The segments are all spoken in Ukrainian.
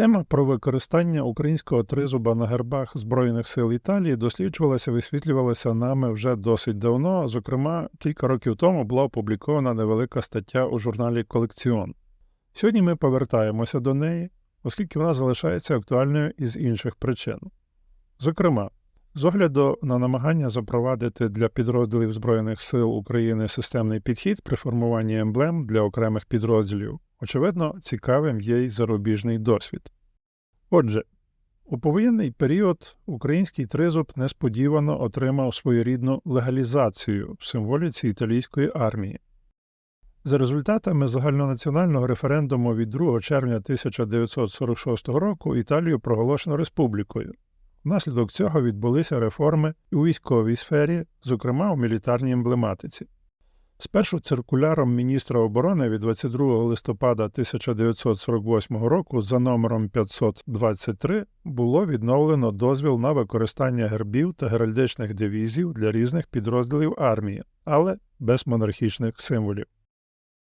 Тема про використання українського тризуба на гербах Збройних сил Італії досліджувалася, висвітлювалася нами вже досить давно. Зокрема, кілька років тому була опублікована невелика стаття у журналі Колекціон. Сьогодні ми повертаємося до неї, оскільки вона залишається актуальною із інших причин. Зокрема, з огляду на намагання запровадити для підрозділів Збройних сил України системний підхід при формуванні емблем для окремих підрозділів, очевидно, цікавим є й зарубіжний досвід. Отже, у повоєнний період український тризуб несподівано отримав своєрідну легалізацію в символіці італійської армії. За результатами загальнонаціонального референдуму від 2 червня 1946 року Італію проголошено республікою. Внаслідок цього відбулися реформи у військовій сфері, зокрема у мілітарній емблематиці. Спершу циркуляром міністра оборони від 22 листопада 1948 року за номером 523 було відновлено дозвіл на використання гербів та геральдичних дивізій для різних підрозділів армії, але без монархічних символів.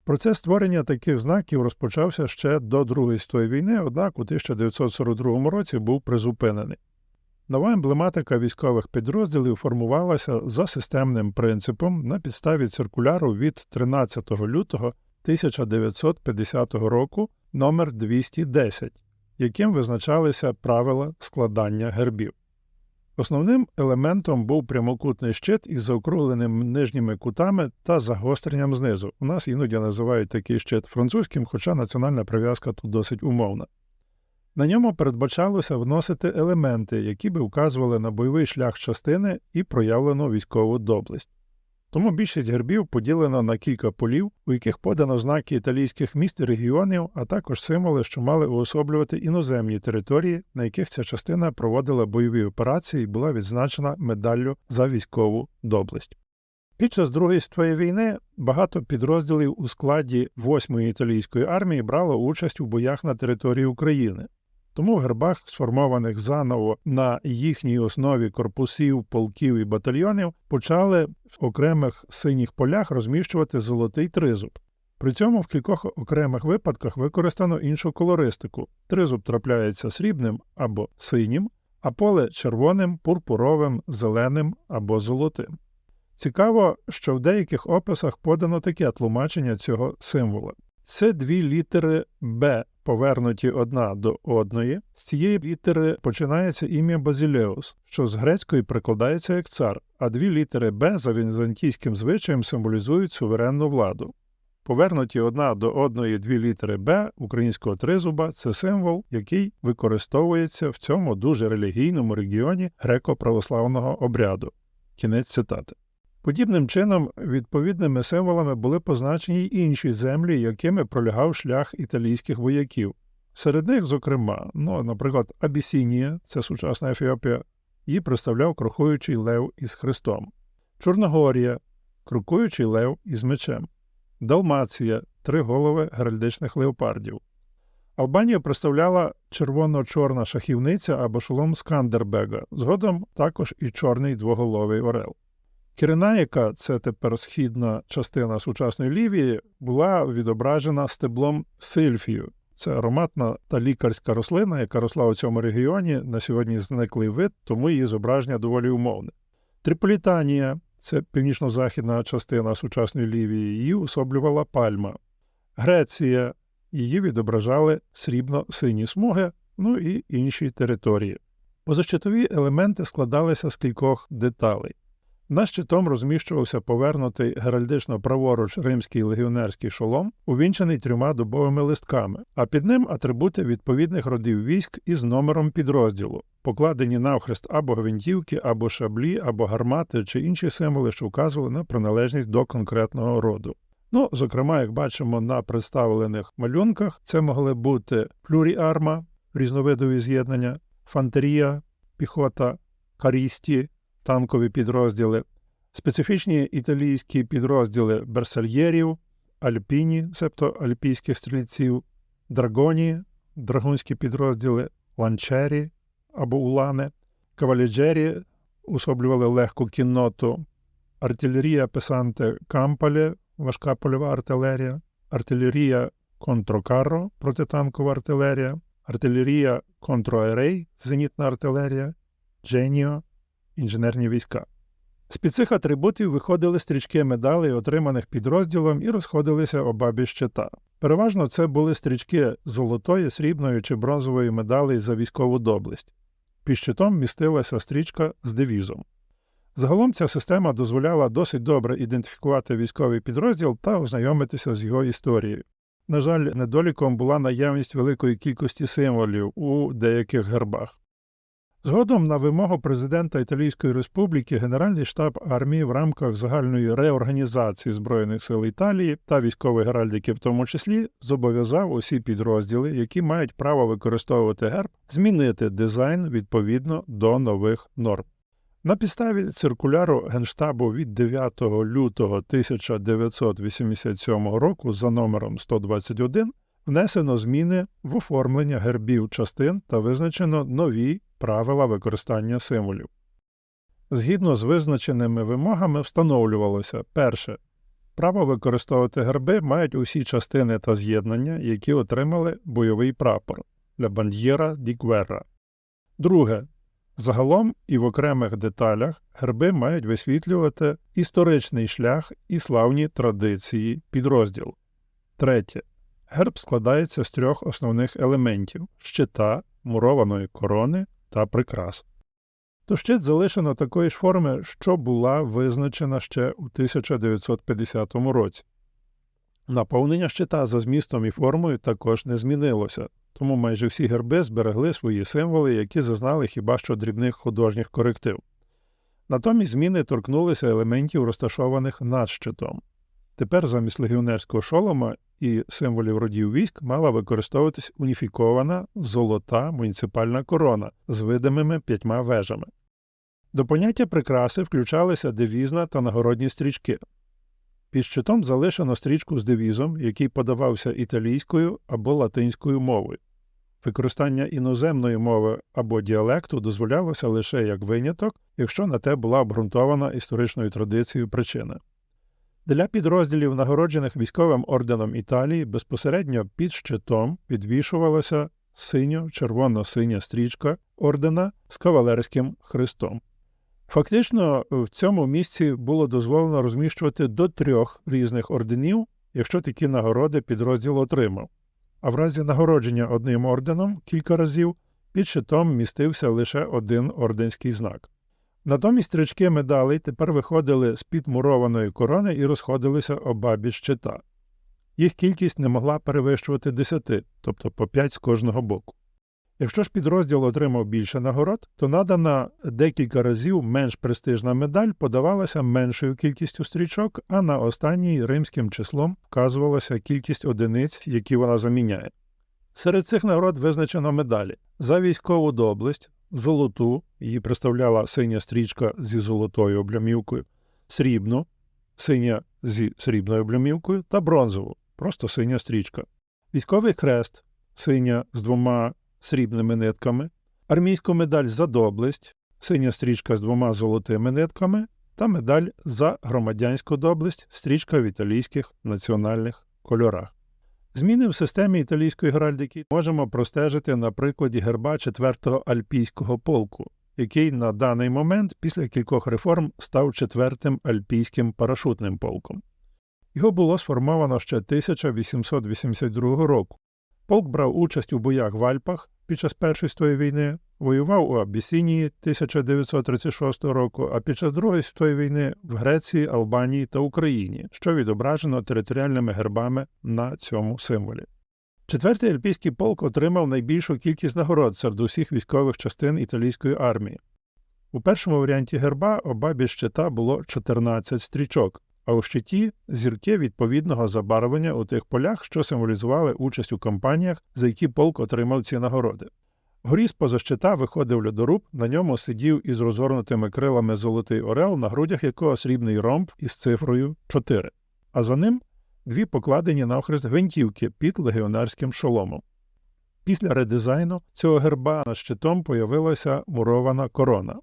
Процес створення таких знаків розпочався ще до Другої світової війни, однак у 1942 році був призупинений. Нова емблематика військових підрозділів формувалася за системним принципом на підставі циркуляру від 13 лютого 1950 року номер 210 яким визначалися правила складання гербів. Основним елементом був прямокутний щит із заокругленими нижніми кутами та загостренням знизу. У нас іноді називають такий щит французьким, хоча національна прив'язка тут досить умовна. На ньому передбачалося вносити елементи, які би вказували на бойовий шлях частини і проявлену військову доблесть. Тому більшість гербів поділено на кілька полів, у яких подано знаки італійських міст і регіонів, а також символи, що мали уособлювати іноземні території, на яких ця частина проводила бойові операції і була відзначена медаллю за військову доблесть. Під час Другої світової війни багато підрозділів у складі 8-ї італійської армії брало участь у боях на території України. Тому в гербах, сформованих заново на їхній основі корпусів, полків і батальйонів, почали в окремих синіх полях розміщувати золотий тризуб. При цьому в кількох окремих випадках використано іншу колористику. Тризуб трапляється срібним або синім, а поле червоним, пурпуровим, зеленим або золотим. Цікаво, що в деяких описах подано таке тлумачення цього символа. Це дві літери Б повернуті одна до одної, з цієї літери починається ім'я Базілеус, що з грецької прикладається як цар, а дві літери Б за візантійським звичаєм символізують суверенну владу. Повернуті одна до одної дві літери Б українського тризуба це символ, який використовується в цьому дуже релігійному регіоні греко-православного обряду. Кінець цитати. Подібним чином, відповідними символами були позначені й інші землі, якими пролягав шлях італійських вояків. Серед них, зокрема, ну, наприклад, Абісінія, це сучасна Ефіопія, її представляв крокуючий лев із Христом, Чорногорія, крокуючий лев із мечем, Далмація три голови геральдичних леопардів. Албанію представляла червоно-чорна шахівниця або шолом Скандербега, згодом також і чорний двоголовий орел. Киренаїка, це тепер східна частина сучасної Лівії, була відображена стеблом сильфію. Це ароматна та лікарська рослина, яка росла у цьому регіоні, на сьогодні зниклий вид, тому її зображення доволі умовне. Триполітанія це північно-західна частина сучасної Лівії, її особлювала пальма. Греція її відображали срібно-сині смуги, ну і інші території. Позащитові елементи складалися з кількох деталей. Над щитом розміщувався повернутий геральдично праворуч римський легіонерський шолом, увінчений трьома дубовими листками, а під ним атрибути відповідних родів військ із номером підрозділу, покладені навхрест або гвинтівки, або шаблі, або гармати чи інші символи, що вказували на приналежність до конкретного роду. Ну, зокрема, як бачимо на представлених малюнках, це могли бути плюріарма, різновидові з'єднання, фантерія, піхота, карісті танкові підрозділи, специфічні італійські підрозділи берсальєрів, альпіні, себто альпійських стрільців, драгоні, драгунські підрозділи, ланчері або улани, каваліджері особлювали легку кінноту, артилерія песанте Кампале, важка польова артилерія, артилерія контрокарро, протитанкова артилерія, артилерія контроерей, зенітна артилерія, Дженіо, інженерні війська. З-під цих атрибутів виходили стрічки медалей, отриманих підрозділом, і розходилися обабіч щита. Переважно це були стрічки золотої, срібної чи бронзової медалей за військову доблесть. Під щитом містилася стрічка з девізом. Загалом ця система дозволяла досить добре ідентифікувати військовий підрозділ та ознайомитися з його історією. На жаль, недоліком була наявність великої кількості символів у деяких гербах. Згодом на вимогу президента Італійської Республіки Генеральний штаб армії в рамках загальної реорганізації Збройних сил Італії та військової геральдики в тому числі зобов'язав усі підрозділи, які мають право використовувати герб, змінити дизайн відповідно до нових норм. На підставі циркуляру Генштабу від 9 лютого 1987 року за номером 121 внесено зміни в оформлення гербів частин та визначено нові правила використання символів. Згідно з визначеними вимогами встановлювалося перше. Право використовувати герби мають усі частини та з'єднання, які отримали бойовий прапор для бандьєра Дігвера. Друге. Загалом і в окремих деталях герби мають висвітлювати історичний шлях і славні традиції підрозділу. Третє. Герб складається з трьох основних елементів щита, мурованої корони та прикрас. То щит залишено такої ж форми, що була визначена ще у 1950 році. Наповнення щита за змістом і формою також не змінилося, тому майже всі герби зберегли свої символи, які зазнали хіба що дрібних художніх коректив. Натомість зміни торкнулися елементів, розташованих над щитом. Тепер замість легіонерського шолома і символів родів військ мала використовуватись уніфікована золота муніципальна корона з видимими п'ятьма вежами. До поняття прикраси включалися девізна та нагородні стрічки. Під щитом залишено стрічку з девізом, який подавався італійською або латинською мовою. Використання іноземної мови або діалекту дозволялося лише як виняток, якщо на те була обґрунтована історичною традицією причина. Для підрозділів, нагороджених військовим орденом Італії, безпосередньо під щитом підвішувалася синьо-червоно-синя стрічка ордена з кавалерським хрестом. Фактично, в цьому місці було дозволено розміщувати до трьох різних орденів, якщо такі нагороди підрозділ отримав. А в разі нагородження одним орденом кілька разів під щитом містився лише один орденський знак. Натомість стрічки медалей тепер виходили з під мурованої корони і розходилися обабіч щита. Їх кількість не могла перевищувати 10, тобто по 5 з кожного боку. Якщо ж підрозділ отримав більше нагород, то надана декілька разів менш престижна медаль подавалася меншою кількістю стрічок, а на останній римським числом вказувалася кількість одиниць, які вона заміняє. Серед цих нагород визначено медалі за військову доблесть, золоту, її представляла синя стрічка зі золотою облямівкою, срібну, синя зі срібною облямівкою та бронзову, просто синя стрічка. Військовий хрест, синя з двома срібними нитками, армійську медаль за доблесть, синя стрічка з двома золотими нитками та медаль за громадянську доблесть, стрічка в італійських національних кольорах. Зміни в системі італійської геральдики можемо простежити на прикладі герба 4-го альпійського полку, який на даний момент після кількох реформ став четвертим альпійським парашутним полком. Його було сформовано ще 1882 року. Полк брав участь у боях в Альпах під час Першої світової війни, воював у Абісінії 1936 року, а під час Другої світової війни в Греції, Албанії та Україні, що відображено територіальними гербами на цьому символі. Четвертий альпійський полк отримав найбільшу кількість нагород серед усіх військових частин італійської армії. У першому варіанті герба обабіч щита було 14 стрічок, а у щиті зірки відповідного забарвлення у тих полях, що символізували участь у кампаніях, за які полк отримав ці нагороди. Горі з поза щита виходив льодоруб, на ньому сидів із розгорнутими крилами золотий орел, на грудях якого срібний ромб із цифрою 4, а за ним дві покладені навхрест гвинтівки під легіонерським шоломом. Після редизайну цього герба над щитом появилася мурована корона.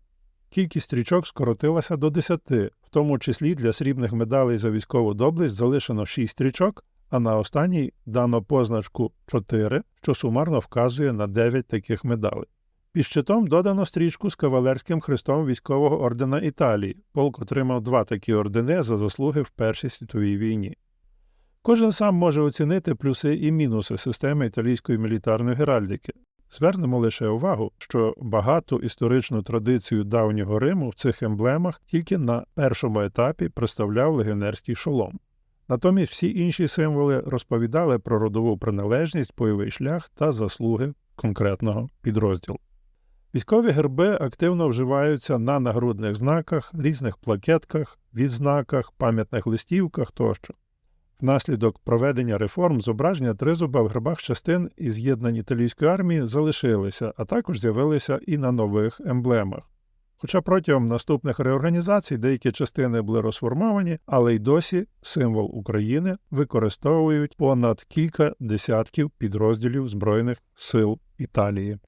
Кількість стрічок скоротилася до 10, в тому числі для срібних медалей за військову доблесть залишено 6 стрічок, а на останній дано позначку 4, що сумарно вказує на 9 таких медалей. Під щитом додано стрічку з кавалерським хрестом військового ордена Італії. Полк отримав два такі ордени за заслуги в Першій світовій війні. Кожен сам може оцінити плюси і мінуси системи італійської мілітарної геральдики. Звернемо лише увагу, що багату історичну традицію давнього Риму в цих емблемах тільки на першому етапі представляв легіонерський шолом. Натомість всі інші символи розповідали про родову приналежність, бойовий шлях та заслуги конкретного підрозділу. Військові герби активно вживаються на нагрудних знаках, різних плакетках, відзнаках, пам'ятних листівках тощо. Внаслідок проведення реформ зображення тризуба в гербах частин і з'єднань італійської армії залишилися, а також з'явилися і на нових емблемах. Хоча протягом наступних реорганізацій деякі частини були розформовані, але й досі символ України використовують понад кілька десятків підрозділів Збройних сил Італії.